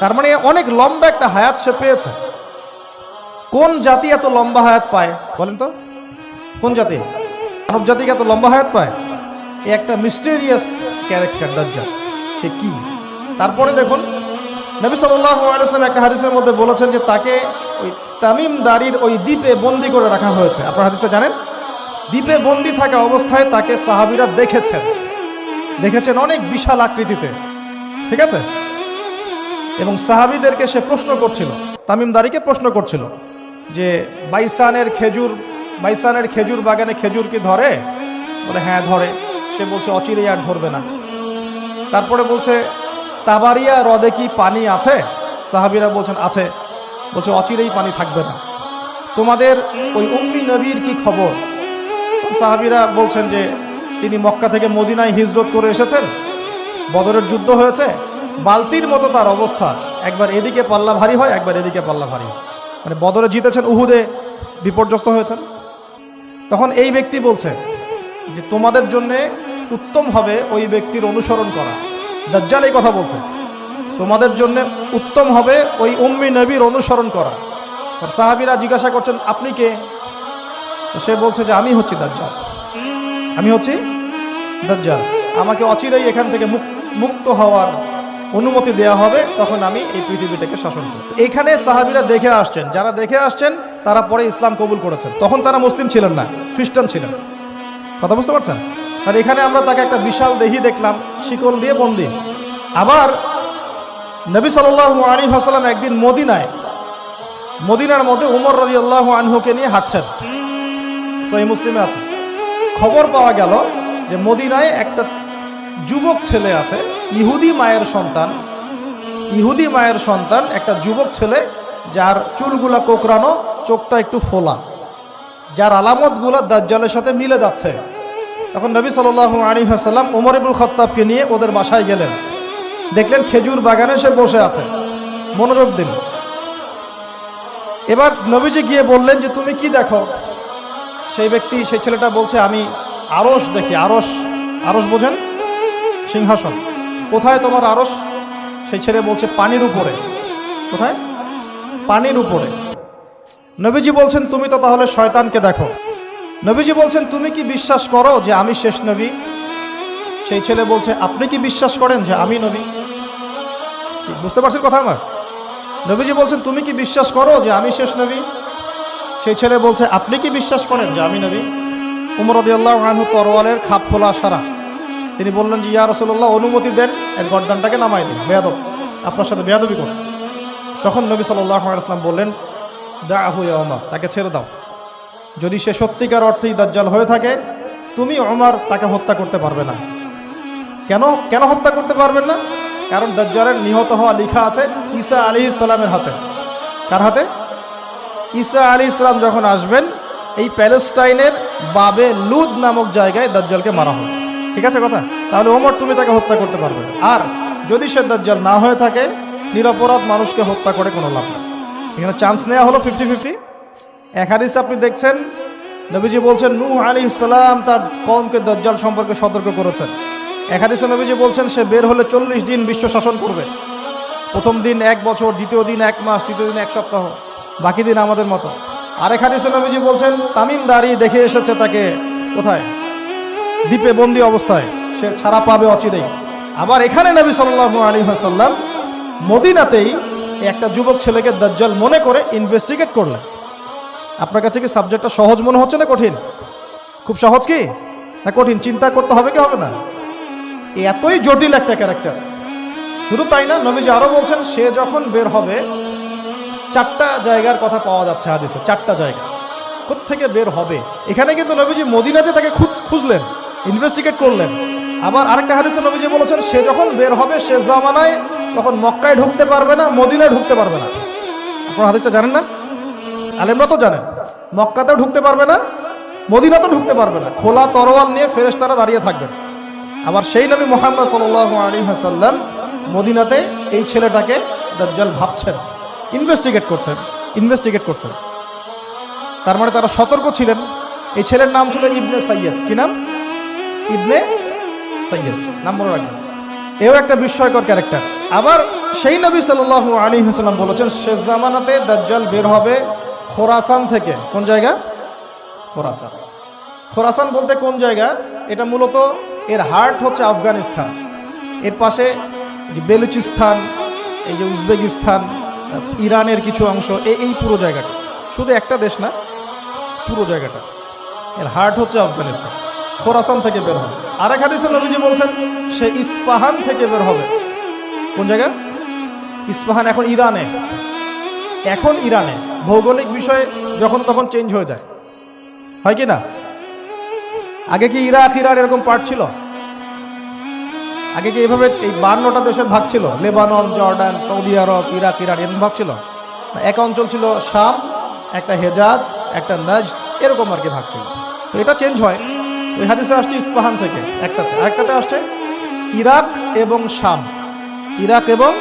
তার মানে অনেক লম্বা একটা হায়াত সে পেয়েছে। কোন জাতি এত লম্বা হায়াত পায়? বলেন তো। কোন জাতি? মানব জাতিকে এত লম্বা হায়াত পায়? এ একটা মিস্টেরিয়াস ক্যারেক্টার দাজ্জাল। সে কি? তারপরে দেখুন, নবী সাল্লাম একটা হাদিসের মধ্যে বলেছেন যে তাকে ওই তামিম দারির ওই দ্বীপে বন্দি করে রাখা হয়েছে। আপনার হাদিসটা জানেন? দ্বীপে বন্দি থাকা অবস্থায় তাকে সাহাবিরা দেখেছেন। দেখেছেন অনেক বিশাল আকৃতিতে। ঠিক আছে? এবং সাহাবিদেরকে সে প্রশ্ন করছিল তামিম দারিকে প্রশ্ন করছিল যে, বাইসানের খেজুর বাইসানের খেজুর বাগানে খেজুর কি ধরে? বলে হ্যাঁ ধরে। সে বলছে, অচিরেই আর ধরবে না। তারপরে বলছে, তাবারিয়া হ্রদে কি পানি আছে? সাহাবিরা বলছেন, আছে। বলছে, অচিরেই পানি থাকবে না। তোমাদের ওই উম্মি নবীর কি খবর? সাহাবিরা বলছেন যে, তিনি মক্কা থেকে মদিনায় হিজরত করে এসেছেন। বদরের যুদ্ধ হয়েছে। বালতির মতো তার অবস্থা। একবার এদিকে পাল্লা ভারী হয়, একবার এদিকে পাল্লা ভারী। মানে বদরে জিতেছেন উহুদে, বিপর্যস্ত হয়েছেন। তখন এই ব্যক্তি বলছে যে, তোমাদের জন্য উত্তম হবে ওই ব্যক্তির অনুসরণ করা। দাজ্জাল এই কথা বলছে। তোমাদের জন্য উত্তম হবে ওই উম্মি নবীর অনুসরণ করা। তার সাহাবিরা জিজ্ঞাসা করছেন, আপনি কে? তো সে বলছে যে, আমি হচ্ছি দাজ্জাল। আমি হচ্ছি দাজ্জাল। আমাকে অচিরেই এখান থেকে মুক- মুক্ত হওয়ার অনুমতি দেয়া হবে, তখন আমি এই পৃথিবীটাকে শাসন করব। এখানে সাহাবিরা দেখে আসছেন, যারা দেখে আসছেন, তারা পরে ইসলাম কবুল করেছেন। তখন তারা মুসলিম ছিলেন না, খ্রিস্টান ছিলেন। কথা বুঝতে পারছেন? আর এখানে আমরা তাকে একটা বিশাল দেহি দেখলাম, শিকল দিয়ে বন্দি। আবার নবী সাল্লাহ আলী হাসালাম একদিন মদিনায়, মদিনার মধ্যে উমর রদি আল্লাহ আনহুকে নিয়ে হাঁটছেন। সহি মুসলিমে আছে। খবর পাওয়া গেল যে মদিনায় একটা যুবক ছেলে আছে, ইহুদি মায়ের সন্তান। ইহুদি মায়ের সন্তান, একটা যুবক ছেলে, যার চুলগুলা কোকরানো চোখটা একটু ফোলা। যার আলামতগুলো দাজ্জালের সাথে মিলে যাচ্ছে। তখন নবী সাল আলী হাসাল্লাম উমর ইবুল খত্তাবকে নিয়ে ওদের বাসায় গেলেন। দেখলেন খেজুর বাগানে সে বসে আছে। মনোযোগ দিন। এবার নবীজি গিয়ে বললেন যে, তুমি কি দেখো? সেই ব্যক্তি, সেই ছেলেটা বলছে, আমি আরস দেখি আরস আরস বোঝেন? সিংহাসন। কোথায় তোমার আরস? সেই ছেলে বলছে, পানির উপরে। কোথায়? পানির উপরে। নবীজি বলছেন, তুমি তো তাহলে শয়তানকে দেখো। নবীজি বলছেন, তুমি কি বিশ্বাস করো যে আমি শেষ নবী? সেই ছেলে বলছে, আপনি কি বিশ্বাস করেন যে আমি নবী? বুঝতে পারছেন কথা আমার? নবীজি বলছেন, তুমি কি বিশ্বাস করো যে আমি শেষ নবী? সেই ছেলে বলছে, আপনি কি বিশ্বাস করেন যে আমি নবী? উমর রদিয়াল্লাহ আনহু তরোয়ালের খাপ খোলা সারা। তিনি বললেন যে, ইয়া অনুমতি দেন, এর গর্দানটাকে নামাই দিন। বেয়াদব, আপনার সাথে বেয়াদবি করছে। তখন নবী সাল্লাহ আসলাম বললেন দা আহু অমর তাকে ছেড়ে দাও। যদি সে সত্যিকার অর্থেই দাজ্জাল হয়ে থাকে, তুমি অমর তাকে হত্যা করতে পারবে না। কেন? কেন হত্যা করতে পারবেন না? কারণ দাজ্জালের নিহত হওয়া লেখা আছে ঈসা আলী ইসলামের হাতে। কার হাতে? ঈসা আলী ইসলাম যখন আসবেন, এই প্যালেস্টাইনের বাবে লুদ নামক জায়গায় দাজ্জালকে মারা হবে। ঠিক আছে কথা? তাহলে ওমর, তুমি তাকে হত্যা করতে পারবে। আর যদি সে দাজ্জাল না হয়ে থাকে, নিরপরাধ মানুষকে হত্যা করে কোনো লাভ নেই। এখানে চান্স নেওয়া হলো ফিফটি ফিফটি এক হাদিস আপনি দেখছেন, নবীজি বলছেন, নূহ আলী ইসলাম তার কমকে দাজ্জাল সম্পর্কে সতর্ক করেছেন। এক হাদিসে নবীজি বলছেন, সে বের হলে চল্লিশ দিন বিশ্ব শাসন করবে। প্রথম দিন এক বছর, দ্বিতীয় দিন এক মাস, তৃতীয় দিন এক সপ্তাহ, বাকি দিন আমাদের মতো। আরেক হাদিসে নবীজি বলছেন তামিম দাঁড়িয়ে দেখে এসেছে তাকে। কোথায়? দ্বীপে বন্দি অবস্থায়, সে ছাড়া পাবে অচিরেই। আবার এখানে নবী সাল্লাহ আলী হাসাল্লাম মদিনাতেই একটা যুবক ছেলেকে দাজ্জাল মনে করে ইনভেস্টিগেট করলেন। আপনার কাছে কি সাবজেক্টটা সহজ মনে হচ্ছে না কঠিন? খুব সহজ কি? না কঠিন? চিন্তা করতে হবে কি হবে না? এতই জটিল একটা ক্যারেক্টার শুধু তাই না, নবীজি আরও বলছেন, সে যখন বের হবে, চারটা জায়গার কথা পাওয়া যাচ্ছে হাদিসে, চারটা জায়গা। থেকে বের হবে? এখানে কিন্তু নবীজি মদিনাতে তাকে খুঁজ- খুঁজলেন ইনভেস্টিগেট করলেন। আবার আরেকটা হাদিসে নবীজি বলেছেন, সে যখন বের হবে, সে জামানায় তখন মক্কায় ঢুকতে পারবে না, মদিনায় ঢুকতে পারবে না। আপনারা হাদিসটা জানেন না? আলেমরা তো জানেন। মক্কাতেও ঢুকতে পারবে না, মদিনাতেও ঢুকতে পারবে না। খোলা তরোয়াল নিয়ে ফেরেশতারা দাঁড়িয়ে থাকবেন। আবার সেই নবী মোহাম্মদ সাল্লাহ আলী হাসাল্লাম মদিনাতে এই ছেলেটাকে দাজ্জাল ভাবছেন ইনভেস্টিগেট করছেন ইনভেস্টিগেট করছেন। তার মানে তারা সতর্ক ছিলেন। এই ছেলের নাম ছিল ইবনে সৈয়দ কি নাম? ইবনে সৈয়দ নাম মনে রাখবেন। এও একটা বিস্ময়কর ক্যারেক্টার। আবার সেই নবী সাল্লাহ আলী হাসাল্লাম বলেছেন শেষ জামানাতে দাজ্জাল বের হবে খোরাসান থেকে। কোন জায়গা? খোরাসান। খোরাসান বলতে কোন জায়গা? এটা মূলত এর হার্ট হচ্ছে আফগানিস্তান। এর পাশে যে বেলুচিস্তান, এই যে উজবেকিস্তান, ইরানের কিছু অংশ এই এই পুরো জায়গাটা। শুধু একটা দেশ না, পুরো জায়গাটা। এর হার্ট হচ্ছে আফগানিস্তান। খোরাসান থেকে বের হবে। আর এক হাদিসে নবীজি বলছেন, সে ইস্পাহান থেকে বের হবে। কোন জায়গা? ইস্পাহান এখন ইরানে। এখন ইরানে। ভৌগোলিক বিষয়ে যখন তখন চেঞ্জ হয়ে যায়। হয় কি না? আগে কি ইরাক, ইরান এরকম পার্ট ছিল? আগে কি এভাবে এই বান্নটা দেশের ভাগ ছিল? Lebanon, Jordan, Saudi Arab, Iraq, Iran এরকম ভাগ ছিল? এক অঞ্চল ছিল শাম, একটা হেজাজ, একটা নজদ, এরকম আর কি ভাগ ছিল। তো এটা চেঞ্জ হয়। ওই হাদিসে আসছে ইস্পাহান থেকে, একটাতে। আরেকটাতে আসছে ইরাক এবং শাম। ইরাক এবং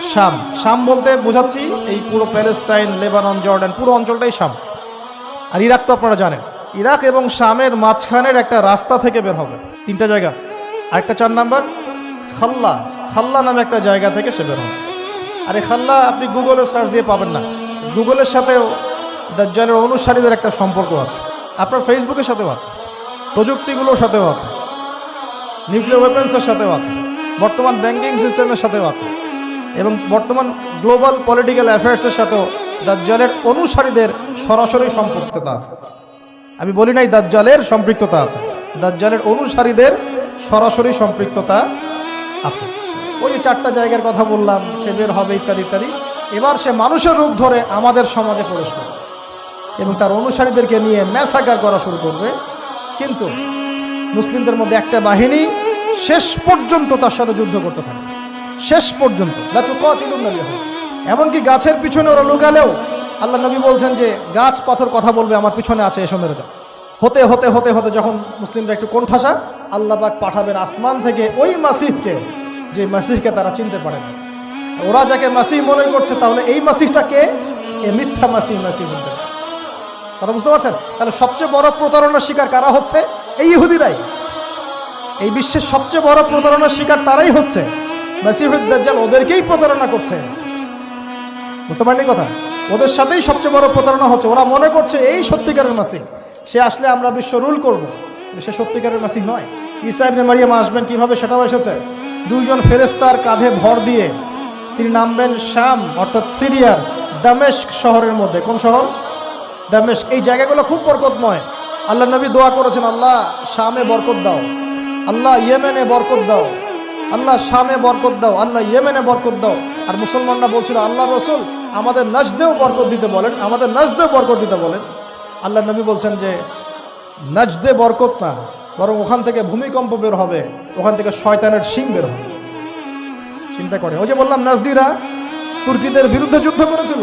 শাম। শাম বলতে বোঝাচ্ছি এই পুরো প্যালেস্টাইন, লেবানন, জর্ডান, পুরো অঞ্চলটাই শাম। আর ইরাক তো আপনারা জানেন। ইরাক এবং শামের মাঝখানের একটা রাস্তা থেকে বের হবে। তিনটা জায়গা। আরেকটা চার নাম্বার, খাল্লা। খাল্লা নামে একটা জায়গা থেকে সে বের হবে। আর এই খাল্লা, আপনি গুগলে সার্চ দিয়ে পাবেন না। গুগলের সাথেও দাজ্জালের অনুসারীদের একটা সম্পর্ক আছে। আপনার ফেসবুকের সাথেও আছে। প্রযুক্তিগুলোর সাথেও আছে। নিউক্লিয়ার ওয়েপেন্সের সাথেও আছে। বর্তমান ব্যাংকিং সিস্টেমের সাথেও আছে। এবং বর্তমান গ্লোবাল পলিটিক্যাল অ্যাফেয়ার্সের সাথেও দাজ্জালের অনুসারীদের সরাসরি সম্পৃক্ততা আছে। আমি বলি নাই দাজ্জালের সম্পৃক্ততা আছে। দাজ্জালের অনুসারীদের সরাসরি সম্পৃক্ততা আছে। ওই যে চারটা জায়গার কথা বললাম, সে বের হবে ইত্যাদি ইত্যাদি। এবার সে মানুষের রূপ ধরে আমাদের সমাজে প্রবেশ করবে। এবং তার অনুসারীদেরকে নিয়ে ম্যাসাকার করা শুরু করবে। কিন্তু মুসলিমদের মধ্যে একটা বাহিনী শেষ পর্যন্ত তার সাথে যুদ্ধ করতে থাকে শেষ পর্যন্ত। এমনকি গাছের পিছনে ওরা লুকালেও আল্লাহ নবী বলছেন যে, গাছ পাথর কথা বলবে, আমার পিছনে আছে, এসো মেরে যাও। হতে হতে হতে হতে যখন মুসলিমরা একটু কোণঠাসা, আল্লাহ পাক পাঠাবেন আসমান থেকে ওই মাসিহকে, যে মাসিহকে তারা চিনতে পারে না। ওরা যাকে মাসিহ মনে করছে, তাহলে এই মাসিহটা কে? এ মিথ্যা মাসিহ মাসিহ বলতে। কথা বুঝতে পারছেন? তাহলে সবচেয়ে বড় প্রতারণার শিকার কারা হচ্ছে? এই ইহুদিরাই। এই বিশ্বের সবচেয়ে বড় প্রতারণার শিকার তারাই হচ্ছে। মাসিহুদ্দাজ্জাল ওদেরকেই প্রতারণা করছে। বুঝতে পারেননি কথা? ওদের সাথেই সবচেয়ে বড় প্রতারণা হচ্ছে। ওরা মনে করছে, এই সত্যিকারের মাসিহ। সে আসলে আমরা বিশ্ব রুল করব। সে সত্যিকারের মাসিহ নয়। ঈসা ইবনে মারিয়াম আসবেন কীভাবে সেটাও এসেছে। দুইজন ফেরেস্তার কাঁধে ভর দিয়ে তিনি নামবেন শাম, অর্থাৎ সিরিয়ার দামেস্ক শহরের মধ্যে। কোন শহর? দামেস্ক, এই জায়গাগুলো খুব বরকতময়। আল্লাহ নবী দোয়া করেছেন, আল্লাহ শামে বরকত দাও। আল্লাহ ইয়েমেনে বরকত দাও। আল্লাহ শামে বরকত দাও। আল্লাহ ইয়েমেনে বরকত দাও। আর মুসলমানরা বলছিল, আল্লাহ রসুল, আমাদের নজদেও বরকত দিতে বলেন, আমাদের নজদেও বরকত দিতে বলেন। আল্লাহ নবী বলছেন যে, নজদে বরকত না, বরং ওখান থেকে ভূমিকম্প বের হবে, ওখান থেকে শয়তানের শিং বের হবে। চিন্তা করে। ওই যে বললাম, নাজদিরা তুর্কিদের বিরুদ্ধে যুদ্ধ করেছিল।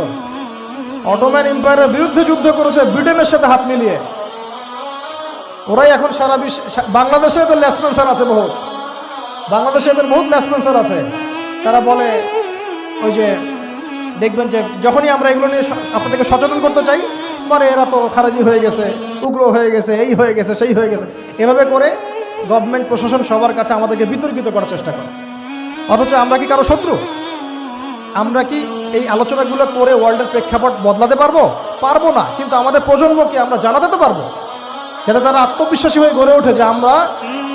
অটোম্যান এম্পায়ারের বিরুদ্ধে যুদ্ধ করেছে ব্রিটেনের সাথে হাত মিলিয়ে। ওরাই এখন সারা বিশ্ব বাংলাদেশে এদের লেসপেন্সার আছে বহুত। বাংলাদেশে এদের বহুত লেসপেন্সার আছে। তারা বলে, ওই যে, দেখবেন যে, যখনই আমরা এগুলো নিয়ে আপনাদেরকে সচেতন করতে চাই মানে এরা তো খারাজি হয়ে গেছে, উগ্র হয়ে গেছে, এই হয়ে গেছে, সেই হয়ে গেছে। এভাবে করে গভর্নমেন্ট, প্রশাসন সবার কাছে আমাদেরকে বিতর্কিত করার চেষ্টা করে। অথচ আমরা কি কারও শত্রু? আমরা কি এই আলোচনাগুলো করে ওয়ার্ল্ডের প্রেক্ষাপট বদলাতে পারব? পারব না। কিন্তু আমাদের প্রজন্মকে আমরা জানাতে তো পারব। যাতে তারা আত্মবিশ্বাসী হয়ে গড়ে ওঠে যে আমরা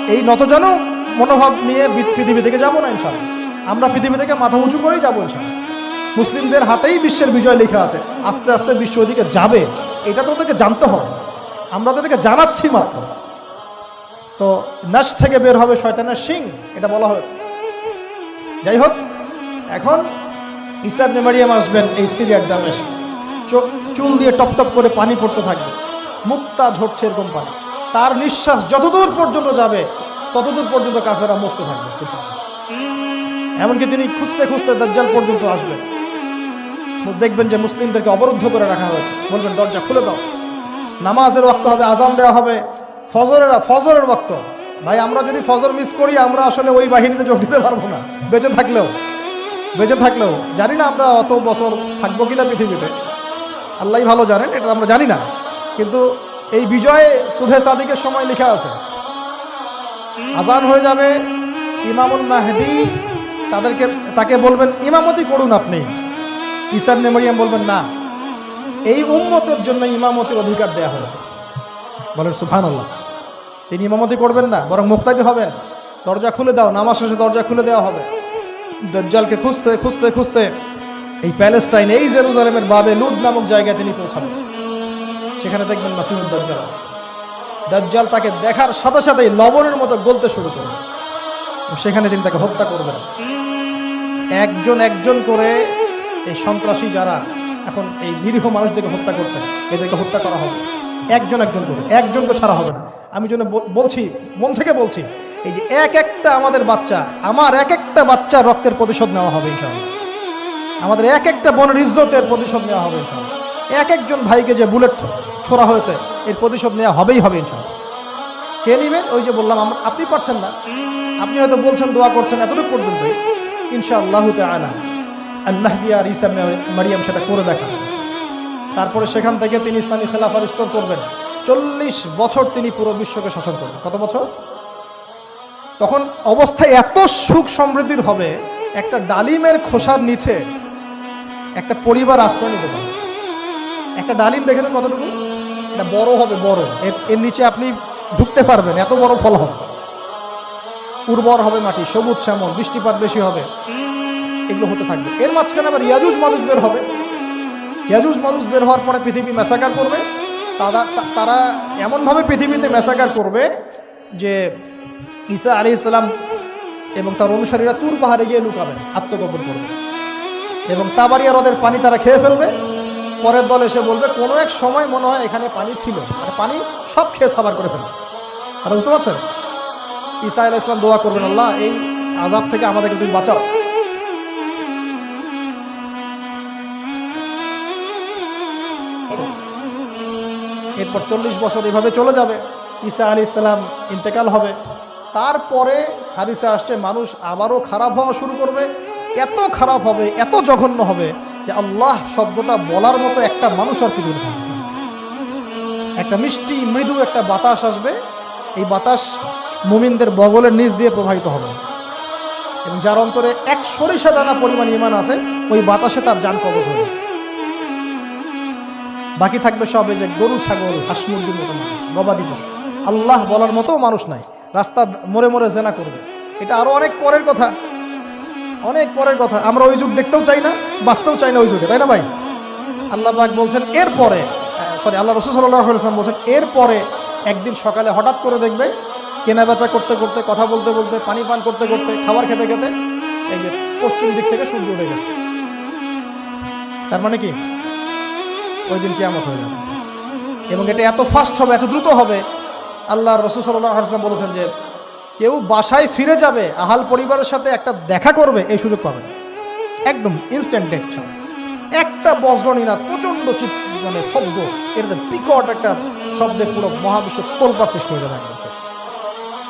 এই নতজন মনোভাব নিয়ে পৃথিবী থেকে যাব না ইনশাল্লাহ আমরা পৃথিবী থেকে মাথা উঁচু করেই যাব ইনশাল্লাহ মুসলিমদের হাতেই বিশ্বের বিজয় লেখা আছে। আস্তে আস্তে বিশ্ব ওদিকে যাবে। এটা তো ওদেরকে জানতে হবে। আমরা তাদেরকে জানাচ্ছি মাত্র। তো নাশ থেকে বের হবে শয়তানের সিং এটা বলা হয়েছে। যাই হোক, এখন ইসাব নেমারিয়াম আসবেন এই সিরিয়ার দামেশ চুল দিয়ে টপ টপ করে পানি পড়তে থাকবে। মুক্তা ঝরছে এরকম পানি। তার নিঃশ্বাস যতদূর পর্যন্ত যাবে, ততদূর পর্যন্ত কাফেরা মরতে থাকবে সুবহান। এমনকি তিনি খুঁজতে খুঁজতে দাজ্জাল পর্যন্ত আসবেন দেখবেন যে মুসলিমদেরকে অবরুদ্ধ করে রাখা হয়েছে। বলবেন, দরজা খুলে দাও। নামাজের ওয়াক্ত হবে আজান দেওয়া হবে। ফজরের ফজরের ওয়াক্ত। ভাই, আমরা যদি ফজর মিস করি, আমরা আসলে ওই বাহিনীতে যোগ দিতে পারব না। বেঁচে থাকলেও। বেঁচে থাকলেও, জানি না আমরা অত বছর থাকব কিনা পৃথিবীতে। আল্লাহ ভালো জানেন, এটা আমরা জানি না। কিন্তু এই বিজয়ে শুভে সাদিকের সময় লেখা আছে। আজান হয়ে যাবে, ইমামুল মাহদি তাদেরকে, তাকে বলবেন, ইমামতি করুন আপনি। ইসাব নেমরিয়াম বলবেন, না। এই উম্মতের জন্য ইমামতির অধিকার দেয়া হয়েছে। বলেন সুফান আল্লাহ তিনি ইমামতি করবেন না, বরং মুক্তাদি হবেন। দরজা খুলে দাও, নামাজ শেষে দরজা খুলে দেওয়া হবে। দজ্জালকে খুঁজতে খুঁজতে খুঁজতে এই প্যালেস্টাইন, এই জেরুজালেমের বাবে লুদ নামক জায়গায় তিনি পৌঁছাবেন সেখানে দেখবেন মাসিমুদ দজ্জাল আছে। দজ্জাল তাকে দেখার সাথে সাথেই লবণের মতো গলতে শুরু করবে সেখানে তিনি তাকে হত্যা করবেন। একজন একজন করে এই সন্ত্রাসী যারা এখন এই নিরীহ মানুষদেরকে হত্যা করছে, এদেরকে হত্যা করা হবে। একজন একজন করে, একজনকে ছাড়া হবে না। আমি জন্য বলছি, মন থেকে বলছি এই যে এক একটা আমাদের বাচ্চা, আমার এক একটা বাচ্চা রক্তের প্রতিশোধ নেওয়া হবে ইনশাআল্লাহ। আমাদের এক একটা বোনের ইজ্জতের প্রতিশোধ নেওয়া হবে ইনশাআল্লাহ। এক একজন ভাইকে যে বুলেট ছোড়া হয়েছে, এর প্রতিশোধ নেওয়া হবেই হবে ইনশাআল্লাহ। কে নিবেন? ওই যে বললাম, আমরা আপনি পারছেন না। আপনি হয়তো বলছেন, দোয়া করছেন এতটুকু পর্যন্তই। ইনশাআল্লাহ তাআলা আল মাহদিয়া আর ইসা ইবনে মারিয়াম সেটা করে দেখাবেন। তারপরে সেখান থেকে তিনি ইসলামী খেলাফা রিস্টোর করবেন। চল্লিশ বছর তিনি পুরো বিশ্বকে শাসন করবেন। কত বছর? তখন অবস্থা এত সুখ সমৃদ্ধির হবে, একটা ডালিমের খোসার নিচে একটা পরিবার আশ্রয় নিতে পারবে। একটা ডালিম দেখে দেখেছেন কতটুকু? এটা বড় হবে, বড়। এর- এর নিচে আপনি ঢুকতে পারবেন, এত বড় ফল হবে। উর্বর হবে মাটি, সবুজ শ্যামল, বৃষ্টিপাত বেশি হবে, এগুলো হতে থাকবে। এর মাঝখানে আবার ইয়াজুজ মাজুজ বের হবে। ইয়াজুজ মাজুজ বের হওয়ার পরে পৃথিবী মেসাকার করবে। তারা তারা এমনভাবে পৃথিবীতে মেসাকার করবে যে ঈসা আলী ইসলাম এবং তার অনুসারীরা তুর পাহাড়ে গিয়ে লুকাবেন, আত্মগোপন করবে। এবং তাবারিয়া হ্রদের পানি তারা খেয়ে ফেলবে। পরের দল এসে বলবে, কোনো এক সময় মনে হয় এখানে পানি ছিল মানে পানি সব খেয়ে সাবার করে ফেলবে। কথা বুঝতে পারছেন? ঈসা আলাহ ইসলাম দোয়া করবেন, আল্লাহ, এই আজাব থেকে আমাদেরকে তুমি বাঁচাও। এরপর চল্লিশ বছর এভাবে চলে যাবে। ঈসা আলী ইসলাম ইন্তেকাল হবে। তারপরে হাদিসে আসছে, মানুষ আবারও খারাপ হওয়া শুরু করবে। এত খারাপ হবে, এত জঘন্য হবে যে আল্লাহ শব্দটা বলার মতো একটা মানুষ আর পৃথিবীতে থাকবে একটা মিষ্টি, মৃদু একটা বাতাস আসবে, এই বাতাস মুমিনদের বগলের নিচ দিয়ে প্রবাহিত হবে। এবং যার অন্তরে এক সরিষা দানা পরিমাণ ইমান আছে, ওই বাতাসে তার যান কবজ যাবে। বাকি থাকবে সব যে গরু, ছাগল, হাঁস, মুরগির মতো মানুষ, গবাদি পশু। আল্লাহ বলার মতো মানুষ নাই। রাস্তা মোড়ে মোড়ে জেনা করবে। এটা আরও অনেক পরের কথা। অনেক পরের কথা। আমরা ওই যুগ দেখতেও চাই না, বাঁচতেও চাই না ওই যুগে, তাই না ভাই? আল্লাহ পাক বলছেন, এরপরে সরি আল্লাহ রসুল সাল্লাম বলছেন, এরপরে একদিন সকালে হঠাৎ করে দেখবে কেনা বেচা করতে করতে, কথা বলতে বলতে, পানি পান করতে করতে, খাবার খেতে খেতে এই যে পশ্চিম দিক থেকে সূর্য উঠে গেছে। তার মানে কি? ওই দিন কিয়ামত হয়ে যাবে। এবং এটা এত ফাস্ট হবে, এত দ্রুত হবে আল্লাহ রসুল সাল্লাহ সাল্লাম বলেছেন যে, কেউ বাসায় ফিরে যাবে, আহাল পরিবারের সাথে একটা দেখা করবে, এই সুযোগ পাবে না। একদম ইনস্ট্যান্ট ডেট একটা বজ্রনী না, প্রচণ্ড চিৎ মানে শব্দ। এটাতে বিকট একটা শব্দে পুরো মহাবিশ্ব তোলপার সৃষ্টি হয়ে যাবে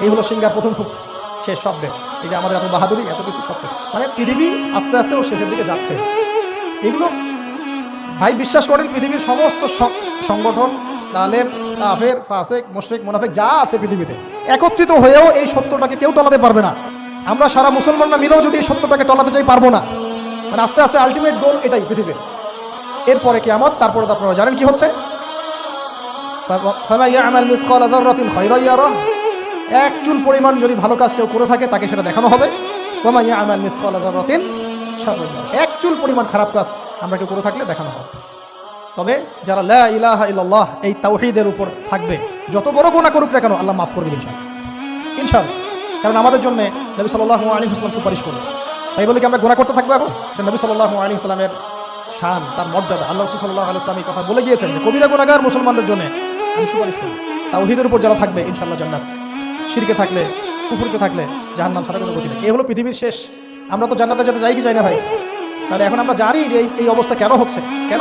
এই হলো সিঙ্গার প্রথম ফুট শেষ শব্দে। এই যে আমাদের এত বাহাদুরি, এত কিছু সব মানে পৃথিবী আস্তে আস্তে ও শেষের দিকে যাচ্ছে। এগুলো ভাই বিশ্বাস করেন, পৃথিবীর সমস্ত সংগঠন জালেম কাফের, ফাসেক, মুশরিক, মুনাফেক, যা আছে পৃথিবীতে। একত্রিত হয়েও এই সত্যটাকে কেউ টলাতে পারবে না। আমরা সারা মুসলমানরা মিলেও যদি এই সত্যটাকে টলাতে চাই, পারব না। মানে আস্তে আস্তে আলটিমেট গোল এটাই পৃথিবীর। এরপরে কি আমার তারপরে তো আপনারা জানেন কি হচ্ছে? এক চুল পরিমাণ যদি ভালো কাজ কেউ করে থাকে, তাকে সেটা দেখানো হবে। এক চুল পরিমাণ খারাপ কাজ আমরা কেউ করে থাকলে দেখানো হবে। তবে যারা লা ইলাহা ইল্লাল্লাহ, এই তাওহীদের উপর থাকবে, যত বড় গুনাহ করুক না কেন, আল্লাহ মাফ করে দিবেন ইনশাআল্লাহ। ইনশাআল্লাহ। কারণ আমাদের জন্য নবী সাল্লাল্লাহু আলাইহি ওয়াসাল্লাম সুপারিশ করবে তাই বলে কি আমরা গুনাহ করতে থাকব এখন? নবী সাল্লাল্লাহু আলাইহি ওয়াসাল্লামের শান, তার মর্যাদা। আল্লাহ রাসূল সাল্লাল্লাহু আলাইহি ওয়াসাল্লাম এই কথা বলে গিয়েছেন যে, কবিরা গুনাহগার মুসলমানদের জন্য আমি সুপারিশ করব। তাওহীদের উপর যারা থাকবে, ইনশাআল্লাহ জান্নাত। শিরকে থাকলে, কুফরিতে থাকলে জাহান্নাম ছাড়া কোনো গতি নেই। এই হলো পৃথিবীর শেষ। আমরা তো জান্নাতে যেতে চাই কি চাই না ভাই? তাহলে এখন আমরা জানি যে এই অবস্থা কেন হচ্ছে? কেন